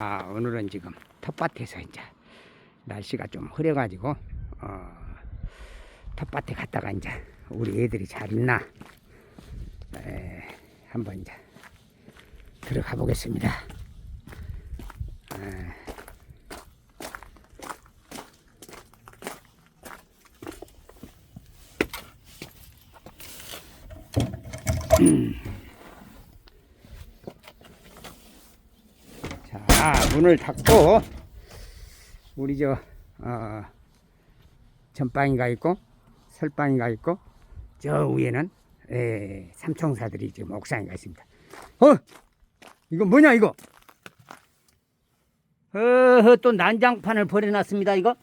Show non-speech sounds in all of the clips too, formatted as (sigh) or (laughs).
아, 오늘은 지금 텃밭에서 이제 날씨가 좀 흐려가지고 어, 텃밭에 갔다가 이제 우리 애들이 잘 있나 에, 한번 이제 들어가 보겠습니다. 에, 자, 문을 닫고 우리 저 어, 전방이가 있고 설방이가 있고 저 위에는 에, 삼총사들이 지금 옥상에가 있습니다. 어, 이거 뭐냐 이거? 어허, 또 난장판을 버려놨습니다. 이거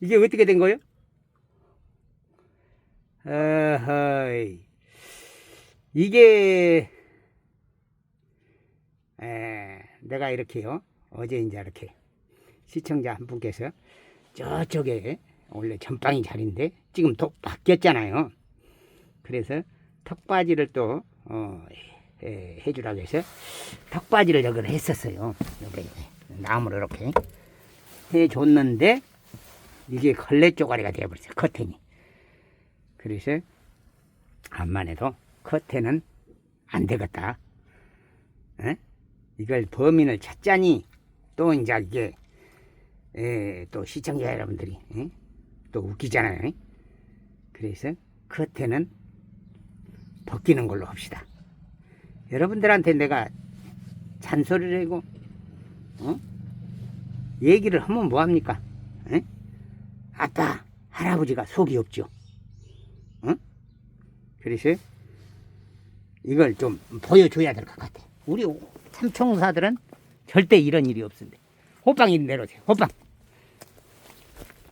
이게 어떻게 된 거예요? 어허이, 이게 에, 내가 이렇게요. 어제 이제 이렇게 시청자 한 분께서 저쪽에 원래 전방이 자리인데 지금 또 바뀌었잖아요. 그래서 턱바지를 또 어, 에, 해주라고 해서 턱바지를 여기를 했었어요. 여기 나무를 이렇게 해줬는데 이게 걸레 쪼가리가 되어버렸어요. 커튼이. 그래서 암만 해도 커튼은 안 되겠다. 에? 이걸 범인을 찾자니 또 이제 이게 에, 또 시청자 여러분들이 에? 또 웃기잖아요. 에? 그래서 커튼은 벗기는 걸로 합시다. 여러분들한테 내가 잔소리를 하고 어? 얘기를 하면 뭐합니까? 에? 아빠 할아버지가 속이 없죠. 어? 그래서 이걸 좀 보여줘야 될 것 같아. 우리 삼총사들은 절대 이런 일이 없는데. 호빵 이리 내려오세요. 호빵.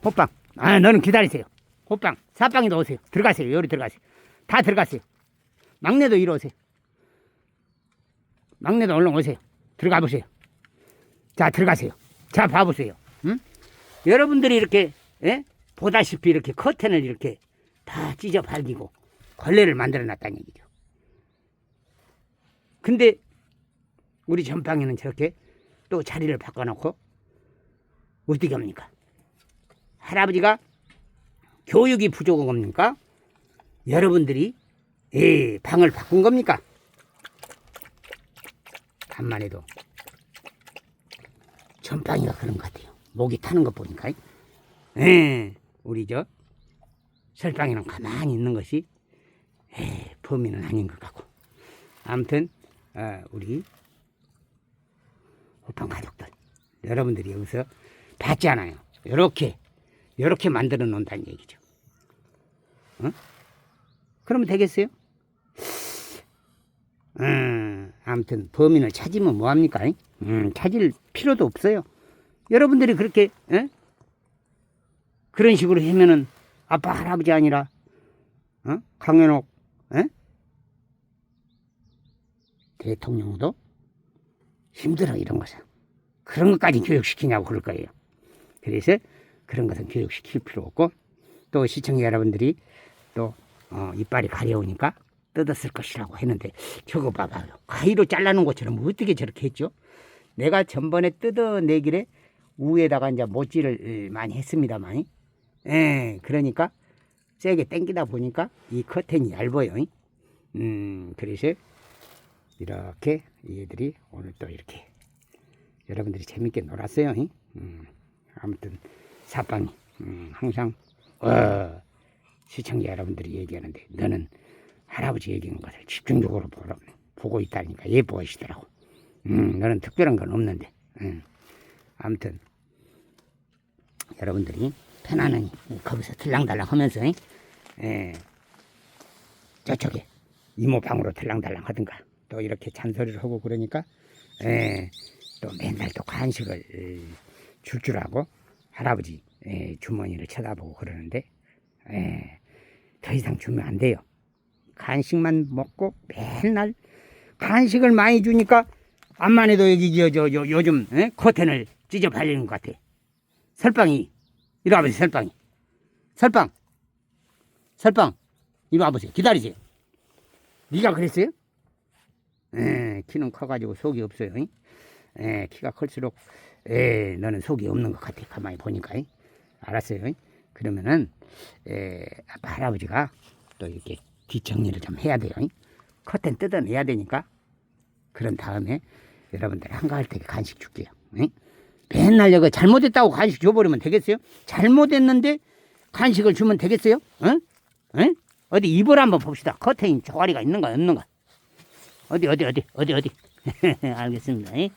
호빵. 아, 너는 기다리세요. 호빵. 사빵이도 오세요. 들어가세요. 여기 들어가세요. 다 들어가세요. 막내도 이리 오세요. 막내도 얼른 오세요. 들어가 보세요. 자, 들어가세요. 자, 봐보세요. 응? 여러분들이 이렇게, 예? 보다시피 이렇게 커튼을 이렇게 다 찢어 발기고 걸레를 만들어 놨다는 얘기죠. 근데 우리 전방에는 저렇게 또 자리를 바꿔놓고 어떻게 합니까? 할아버지가 교육이 부족한 겁니까? 여러분들이 예, 방을 바꾼 겁니까? 간만 해도 전방이가 그런 것 같아요. 목이 타는 것 보니까. 예, 우리 저 설방이는 가만히 있는 것이 에, 범인은 아닌 것 같고. 아무튼 어, 우리 호빵 가족들 여러분들이 여기서 봤잖아요. 이렇게 이렇게 만들어 놓는다는 얘기죠. 어? 그러면 되겠어요? 음, 아무튼 범인을 찾으면 뭐합니까? 음, 찾을 필요도 없어요. 여러분들이 그렇게 에? 그런 식으로 하면은 아빠 할아버지 아니라 어? 강현옥 에? 대통령도 힘들어 이런 것은 그런 것까지 교육시키냐고 그럴 거예요. 그래서 그런 것은 교육시킬 필요 없고 또 시청자 여러분들이 또 어, 이빨이 가려우니까 뜯었을 것이라고 했는데 저거 봐봐요. 가위로 잘라놓은 것처럼 어떻게 저렇게 했죠? 내가 전번에 뜯어내길래 우에다가 이제 못질을 많이 했습니다만, 예, 그러니까 세게 당기다 보니까 이 커튼이 얇아요. 음, 그래서 이렇게 얘들이 오늘 또 이렇게 여러분들이 재밌게 놀았어요. 음, 아무튼 사방이 음, 항상 어, 시청자 여러분들이 얘기하는데 너는 할아버지 얘기하는 것을 집중적으로 보러, 보고 있다니까 예뻐하시더라고. 음, 너는 특별한 건 없는데. 음. 아무튼 여러분들이 편안하니 거기서 들랑달랑 하면서 에, 저쪽에 이모 방으로 들랑달랑 하든가 또 이렇게 잔소리를 하고 그러니까 에, 또 맨날 또 간식을 줄줄 알고 할아버지 에, 주머니를 쳐다보고 그러는데 에, 더 이상 주면 안 돼요. 간식만 먹고 맨날 간식을 많이 주니까 암만 해도 여기 저, 저, 저 요즘 에? 커튼을 찢어 발리는 것 같아. 설빵이 이리 와보세요 설빵이 설빵 설빵 이리 와보세요 기다리세요. 네가 그랬어요? 에, 키는 커가지고 속이 없어요. 잉? 예, 키가 클수록 예, 너는 속이 없는 것 같아. 가만히 보니까. 이. 알았어요. 이? 그러면은 예, 아빠 할아버지가 또 이렇게 뒷정리를 좀 해야 돼요. 이. 커튼 뜯어내야 되니까 그런 다음에 여러분들 한가할 때 간식 줄게요. 이. 맨날 이거 잘못했다고 간식 줘버리면 되겠어요? 잘못했는데 간식을 주면 되겠어요? 응? 응? 어디 입을 한번 봅시다. 커튼이 조가리가 있는가 없는가? 어디 어디 어디 어디 어디? (laughs) 알겠습니다. 이.